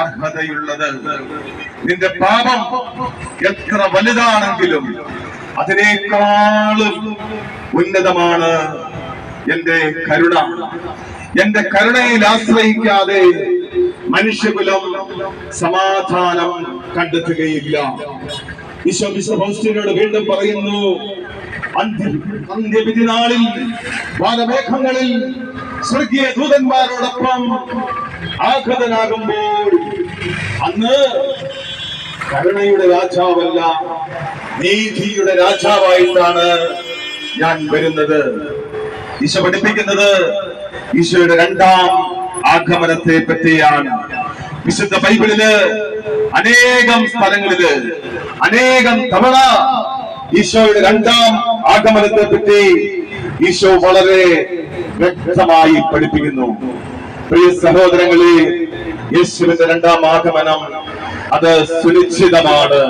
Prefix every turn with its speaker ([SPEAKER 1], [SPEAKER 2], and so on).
[SPEAKER 1] അർഹതയുള്ളത്. നിന്റെ പാപം എത്ര വലുതാണെങ്കിലും അതിനേക്കാളും ഉന്നതമാണ് എന്റെ കരുണ. എന്റെ കരുണയിൽ ആശ്രയിക്കാതെ മനുഷ്യകുലം സമാധാനം കണ്ടെത്തുകയില്ല. ഈശോ വീണ്ടും പറയുന്നു അന്ത്യ അന്ത്യവിധി നാളിൽ വാനമേഘങ്ങളിൽ സ്വർഗീയ ദൂതന്മാരോടൊപ്പം ആഘതനാകുമ്പോൾ അന്ന് കരുണയുടെ രാജാവല്ല നീതിയുടെ രാജാവായിട്ടാണ് ഞാൻ വരുന്നത്. ഈശോ പഠിപ്പിക്കുന്നത് ഈശോയുടെ രണ്ടാം ആഗമനത്തെ പറ്റിയാണ് വിശുദ്ധ ബൈബിളിൽ അനേകം സ്ഥലങ്ങളിൽ അനേകം തവണ ഈശോയുടെ രണ്ടാം ആഗമനത്തെ പറ്റി ഈശോ വളരെ വ്യക്തമായി പഠിപ്പിക്കുന്നു. പ്രിയ സഹോദരങ്ങളെ യേശുവിന്റെ രണ്ടാം ആഗമനം അത് സുനിശ്ചിതമാണ്.